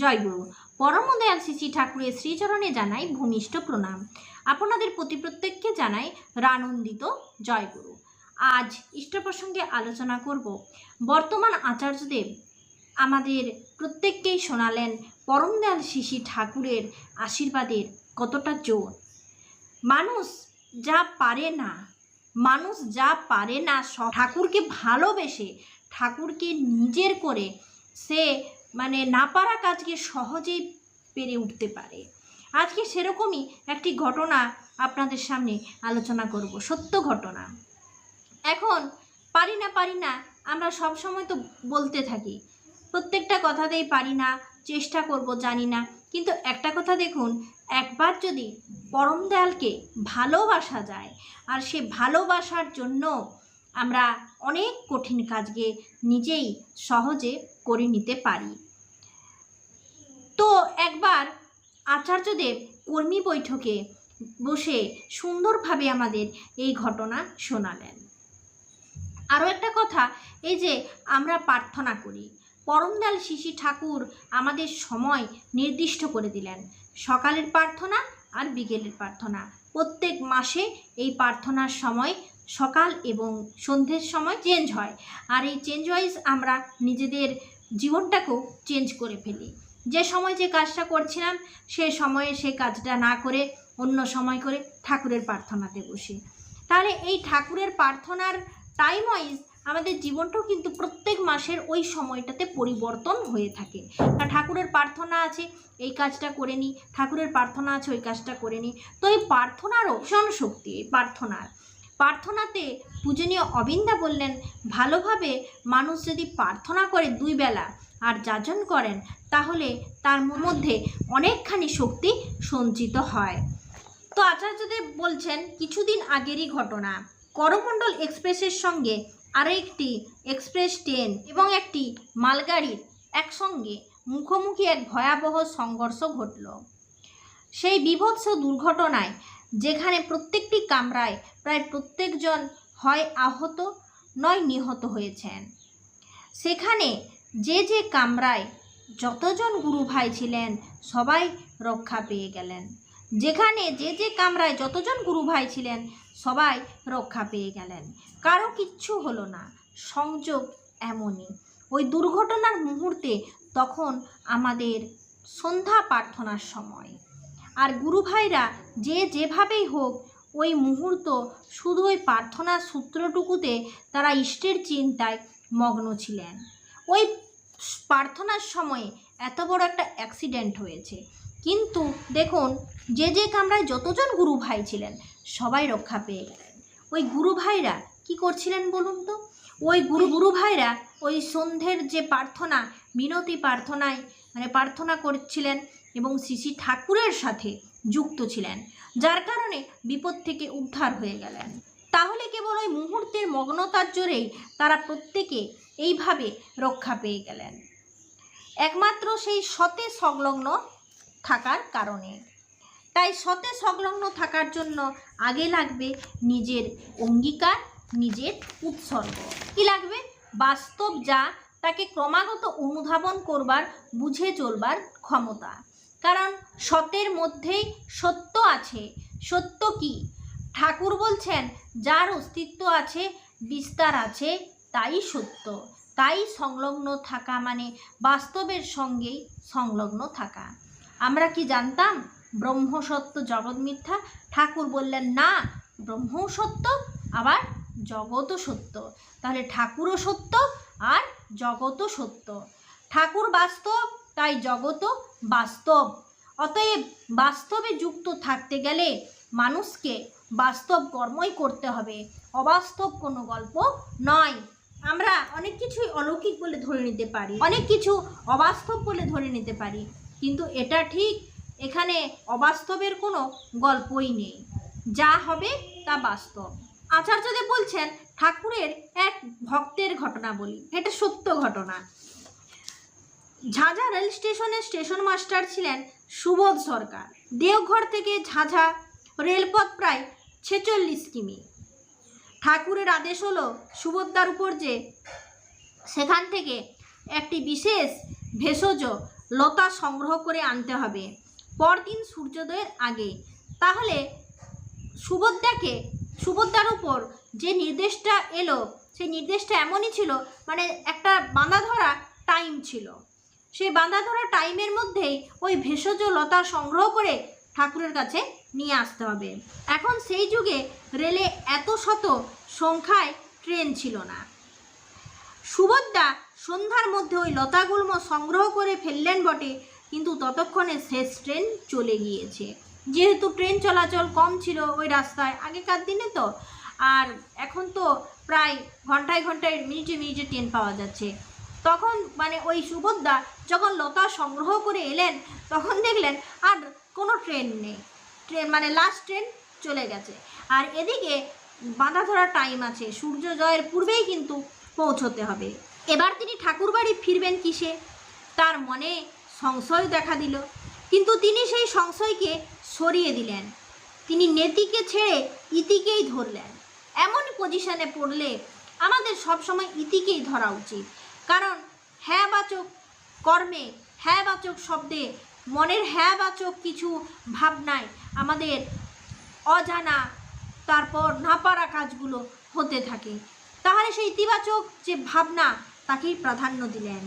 জয়গুরু পরম দয়াল শ্রী ঠাকুরের শ্রীচরণে জানাই ভূমিষ্ঠ প্রণাম। আপনাদের প্রতি প্রত্যেককে জানাই রানন্দিত জয়গুরু আজ ইষ্ট প্রসঙ্গে আলোচনা করব। বর্তমান আচার্যদেব আমাদের প্রত্যেককেই শোনালেন পরম দয়াল শিশি ঠাকুরের আশীর্বাদের কতটা জোর। মানুষ যা পারে না, মানুষ যা পারে না ঠাকুরকে ভালোবেসে ঠাকুরকে নিজের করে সে মানে না পারা কাজকে সহজেই পেরে উঠতে পারে। আজকে সেরকমই একটি ঘটনা আপনাদের সামনে আলোচনা করব, সত্য ঘটনা। এখন পারি না পারি না, আমরা সব সময় তো বলতে থাকি। প্রত্যেকটা কথাতেই পারি না, চেষ্টা করব, জানি না। কিন্তু একটা কথা দেখুন, একবার যদি পরম দেয়ালকে ভালোবাসা যায়, আর সে ভালোবাসার জন্য আমরা অনেক কঠিন কাজকে নিজেই সহজে করে নিতে পারি। তো একবার আচার্যদেব কর্মী বৈঠকে বসে সুন্দরভাবে আমাদের এই ঘটনা শোনালেন। আরও একটা কথা, এই যে আমরা প্রার্থনা করি পরমদাল শিশি ঠাকুর আমাদের সময় নির্দিষ্ট করে দিলেন। সকালের প্রার্থনা আর বিকেলের প্রার্থনা। প্রত্যেক মাসে এই প্রার্থনার সময় সকাল এবং সন্ধ্যের সময় চেঞ্জ হয়। আর এই চেঞ্জ ওয়াইজ আমরা নিজেদের জীবনটাকেও চেঞ্জ করে ফেলি। যে সময় যে কাজটা করছিলাম, সে সময়ে সেই কাজটা না করে অন্য সময় করে ঠাকুরের প্রার্থনাতে বসি। তাহলে এই ঠাকুরের প্রার্থনার টাইম ওয়াইজ আমাদের জীবনটাও কিন্তু প্রত্যেক মাসের ওই সময়টাতে পরিবর্তন হয়ে থাকে। ঠাকুরের প্রার্থনা আছে, এই কাজটা করে নিই ঠাকুরের প্রার্থনা আছে, ওই কাজটা করে নিই তো এই প্রার্থনারও ভীষণ শক্তি, এই প্রার্থনার প্রার্থনাতে পূজনীয় অবিন্দা বললেন, ভালোভাবে মানুষ যদি প্রার্থনা করে দুই বেলা আর যাজন করেন, তাহলে তার মধ্যে অনেকখানি শক্তি সঞ্চিত হয়। তো আচার্যদেব বলছেন, কিছুদিন আগেরই ঘটনা। করমণ্ডল এক্সপ্রেসের সঙ্গে আরও একটি এক্সপ্রেস ট্রেন এবং একটি মালগাড়ির একসঙ্গে মুখোমুখি এক ভয়াবহ সংঘর্ষ ঘটল। সেই বিভৎস দুর্ঘটনায় যেখানে প্রত্যেকটি কামরায় প্রায় প্রত্যেকজন হয় আহত, নয় নিহত হয়েছেন। সেখানে যে যে কামরায় যতজন গুরু ভাই ছিলেন, সবাই রক্ষা পেয়ে গেলেন। যেখানে যে যে কামরায় যতজন গুরু ভাই ছিলেন, সবাই রক্ষা পেয়ে গেলেন। কারও কিচ্ছু হলো না, সংযোগ এমনই। ওই দুর্ঘটনার মুহূর্তে তখন আমাদের সন্ধ্যা প্রার্থনার সময়। আর গুরু ভাইরা যে যেভাবেই হোক ওই মুহূর্ত শুধু ওই প্রার্থনার সূত্রটুকুতে তারা ইষ্টের চিন্তায় মগ্ন ছিলেন। ওই প্রার্থনার সময়ে এত বড় একটা অ্যাক্সিডেন্ট হয়েছে। কিন্তু দেখুন, যে যে কামরায় যতজন গুরু ভাই ছিলেন, সবাই রক্ষা পেয়ে গেলেন। ওই গুরু ভাইরা কি করছিলেন বলুন তো? ওই গুরু গুরু ভাইরা ওই সন্ধ্যের যে প্রার্থনা, মিনতি প্রার্থনায় মানে প্রার্থনা করছিলেন এবং শ্রী ঠাকুরের সাথে যুক্ত ছিলেন, যার কারণে বিপদ থেকে উদ্ধার হয়ে গেলেন। তাহলে কেবল ওই মুহূর্তের মগ্নতার জোরেই তারা প্রত্যেকে এইভাবে রক্ষা পেয়ে গেলেন। একমাত্র সেই সতে সংলগ্ন থাকার কারণে। তাই সতে সংলগ্ন থাকার জন্য আগে লাগবে নিজের অঙ্গীকার, নিজের উৎসর্গ। কি লাগবে? বাস্তব যা তাকে ক্রমাগত অনুধাবন করবার, বুঝে চলবার ক্ষমতা। কারণ সতের মধ্যেই সত্য আছে। সত্য কি? ঠাকুর বলছেন, যার অস্তিত্ব আছে, বিস্তার আছে, তাই সত্য। তাই সংলগ্ন থাকা মানে বাস্তবের সঙ্গেই সংলগ্ন থাকা। আমরা কি জানতাম? ব্রহ্ম সত্য, জগৎ মিথ্যা? ঠাকুর বললেন, না, ব্রহ্মও সত্য, আবার জগৎও সত্য। তাহলে ঠাকুরও সত্য আর জগৎও সত্য। ঠাকুর বাস্তব তাই জগৎও বাস্তব। অতএব বাস্তবে যুক্ত থাকতে গেলে মানুষকে বাস্তব কর্মই করতে হবে, অবাস্তব কোনো গল্প নয়। আমরা অনেক কিছুই অলৌকিক বলে ধরে নিতে পারি, অনেক কিছু অবাস্তব বলে ধরে নিতে পারি, কিন্তু এটা ঠিক এখানে অবাস্তবের কোনো গল্পই নেই। যা হবে তা বাস্তব। আচার্যদেব বলছেন, ঠাকুরের এক ভক্তের ঘটনা বলি, এটা সত্য ঘটনা। ঝাঝা রেল স্টেশনের স্টেশন মাস্টার ছিলেন সুবোধ সরকার। দেওঘর থেকে ঝাঁঝা রেলপথ প্রায় ছেচল্লিশ কিমি। ঠাকুরের আদেশ হলো সুভদ্রার উপর যে সেখান থেকে একটি বিশেষ ভেষজ লতা সংগ্রহ করে আনতে হবে পরদিন সূর্যোদয়ের আগে। তাহলে সুভদ্রাকে সুভদ্রার উপর যে নির্দেশটা এলো, সেই নির্দেশটা এমনই ছিল মানে একটা বাঁধা ধরা টাইম ছিল। সেই বাঁধা ধরা টাইমের মধ্যেই ওই ভেষজ লতা সংগ্রহ করে ঠাকুরের কাছে নিয়ে আসতে হবে। এখন সেই যুগে রেলে এত শত সংখ্যায় ট্রেন ছিল না। সুভদ্রা সন্ধ্যার মধ্যে ওই লতাগুল্ম সংগ্রহ করে ফেললেন বটে, কিন্তু ততক্ষণে শেষ ট্রেন চলে গিয়েছে। যেহেতু ট্রেন চলাচল কম ছিল ওই রাস্তায় আগেকার দিনে তো, আর এখন তো প্রায় ঘন্টায় ঘন্টায় মিনিটে মিনিটে ট্রেন পাওয়া যাচ্ছে। তখন মানে ওই সুভদ্রা যখন লতা সংগ্রহ করে এলেন, তখন দেখলেন আর কোনো ট্রেন নেই। ট্রেন মানে লাস্ট ট্রেন চলে গেছে। আর এদিকে বাঁধা ধরা টাইম আছে সূর্যোদয়ের পূর্বেই কিন্তু পৌঁছতে হবে। এবার তিনি ঠাকুরবাড়ি ফিরবেন কিসে? তার মনে সংশয় দেখা দিল। কিন্তু তিনি সেই সংশয়কে সরিয়ে দিলেন। তিনি নেতিকে ছেড়ে ইতিকেই ধরলেন। এমন পজিশনে পড়লে আমাদের সবসময় ইতিকেই ধরা উচিত। কারণ হ্যাঁ বাচক কর্মে হ্যাঁ বাচক শব্দে, মনের হ্যাঁ বাচক কিছু ভাবনায় আমাদের অজানা, তারপর না পারা কাজগুলো হতে থাকে। তাহলে সেই ইতিবাচক যে ভাবনা, তাকেই প্রাধান্য দিলেন।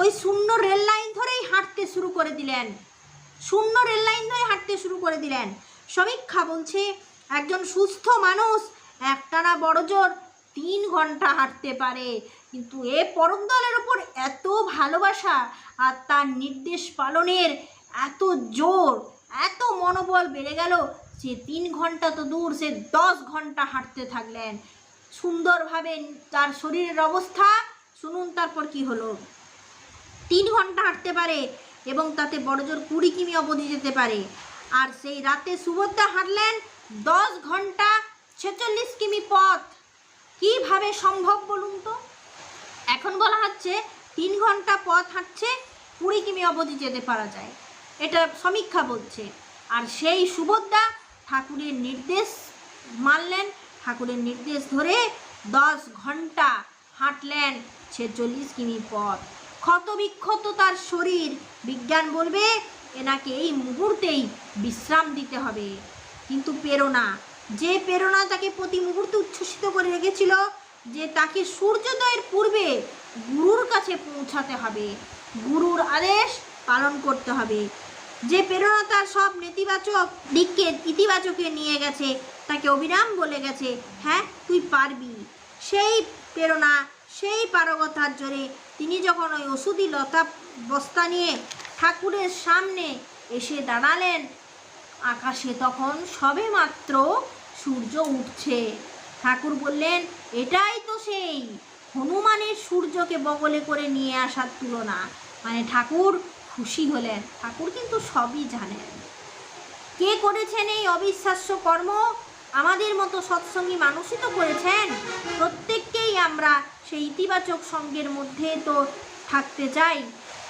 ওই শূন্য রেল লাইন ধরেই হাঁটতে শুরু করে দিলেন। শূন্য রেল লাইন ধরে হাঁটতে শুরু করে দিলেন। সমীক্ষা বলছে, একজন সুস্থ মানুষ একটানা বড় জোর তিন ঘণ্টা হাঁটতে পারে। কিন্তু এ পরম দলের ওপর এত ভালোবাসা আর তার নির্দেশ পালনের এত জোর, এত মনোবল বেড়ে গেল যে তিন ঘণ্টা তো দূর, সে দশ ঘণ্টা হাঁটতে থাকলেন। সুন্দরভাবে তার শরীরের অবস্থা, শুনুন তারপর কি হলো। তিন ঘণ্টা হাঁটতে পারে এবং তাতে বড়জোর কুড়ি কিমি অবধি যেতে পারে। আর সেই রাতে সুভদ্রা হাঁটলেন দশ ঘণ্টা ছেচল্লিশ কিমি পথ। কীভাবে সম্ভব বলুন তো? এখন বলা হচ্ছে তিন ঘণ্টা পথ হাঁটছে, কুড়ি কিমি অবধি যেতে পারা যায়। এটা সমীক্ষা বলছে। আর সেই সুভদ্রা ঠাকুরের নির্দেশ মানলেন, ঠাকুরের নির্দেশ ধরে দশ ঘণ্টা হাঁটলেন ছেচল্লিশ কিমি পথ। ক্ষত বিক্ষত তার শরীর, বিজ্ঞান বলবে, এনাকে এই মুহূর্তেই বিশ্রাম দিতে হবে। কিন্তু প্রেরণা, যে প্রেরণা তাকে প্রতি মুহূর্তে উচ্ছ্বসিত করে রেখেছিল যে তাকে সূর্যোদয়ের পূর্বে গুরুর কাছে পৌঁছাতে হবে। গুরুর আদেশ পালন করতে হবে। যে প্রেরণা তার সব নেতিবাচক দিককে, ইতিবাচকে নিয়ে গেছে, তাকে অবিরাম বলে গেছে হ্যাঁ তুই পারবি। সেই প্রেরণা, সেই পারগতার জোরে তিনি যখন ওই ওষুধি লতা বস্তা নিয়ে ঠাকুরের সামনে এসে দাঁড়ালেন, আকাশে তখন সবে মাত্র সূর্য উঠছে। ঠাকুর বললেন, এটাই তো সেই। হনুমানের সূর্যকে বগলে করে নিয়ে আসার তুলনা। মানে ঠাকুর খুশি হলেন। ঠাকুর কিন্তু সবই জানেন। কে করেছেন এই অবিশ্বাস্য কর্ম? আমাদের মতো সৎসঙ্গী মানুষই তো করেছেন। প্রত্যেককেই আমরা সেই ইতিবাচক সঙ্গের মধ্যে তো থাকতে চাই।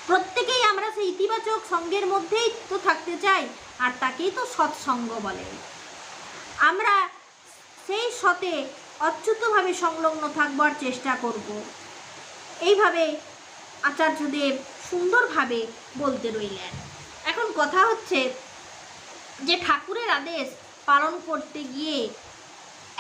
প্রত্যেকেই আমরা সেই ইতিবাচক সঙ্গের মধ্যেই তো থাকতে চাই, আর তাকেই তো সৎসঙ্গ বলে। আমরা সেই সতে অচ্যুতভাবে সংলগ্ন থাকবার চেষ্টা করব। এইভাবে আচার্যদেব সুন্দরভাবে বলতে রইলেন। এখন কথা হচ্ছে যে ঠাকুরের আদেশ পালন করতে গিয়ে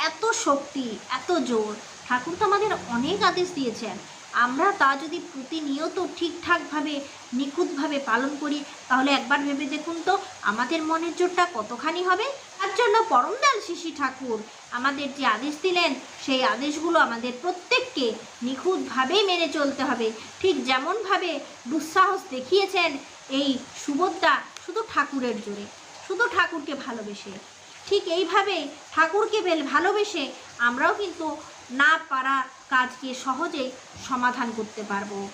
এত শক্তি, এত জোর, ঠাকুর তো আমাদের অনেক আদেশ দিয়েছেন। আমরা তা যদি প্রতিনিয়ত ঠিকঠাকভাবে, নিখুঁতভাবে পালন করি, তাহলে একবার ভেবে দেখুন তো আমাদের মনের জোরটা কতখানি হবে। তার জন্য পরমদাল শিশি ঠাকুর আমাদের যে আদেশ দিলেন, সেই আদেশগুলো আমাদের প্রত্যেককে নিখুঁতভাবেই মেনে চলতে হবে। ঠিক যেমনভাবে দুঃসাহস দেখিয়েছেন এই সুভদ্রা শুধু ঠাকুরের জোরে, শুধু ঠাকুরকে ভালোবেসে। ঠিক এইভাবে ঠাকুরকে ভালোবেসে আমরাও কিন্তু না পারা কাজকে সহজেই সমাধান করতে পারব।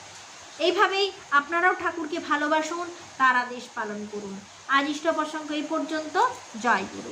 এইভাবেই আপনারাও ঠাকুরকে ভালোবাসুন, তার আদেশ পালন করুন। আজ ইষ্ট প্রসঙ্গ এই পর্যন্ত। জয় গুরু।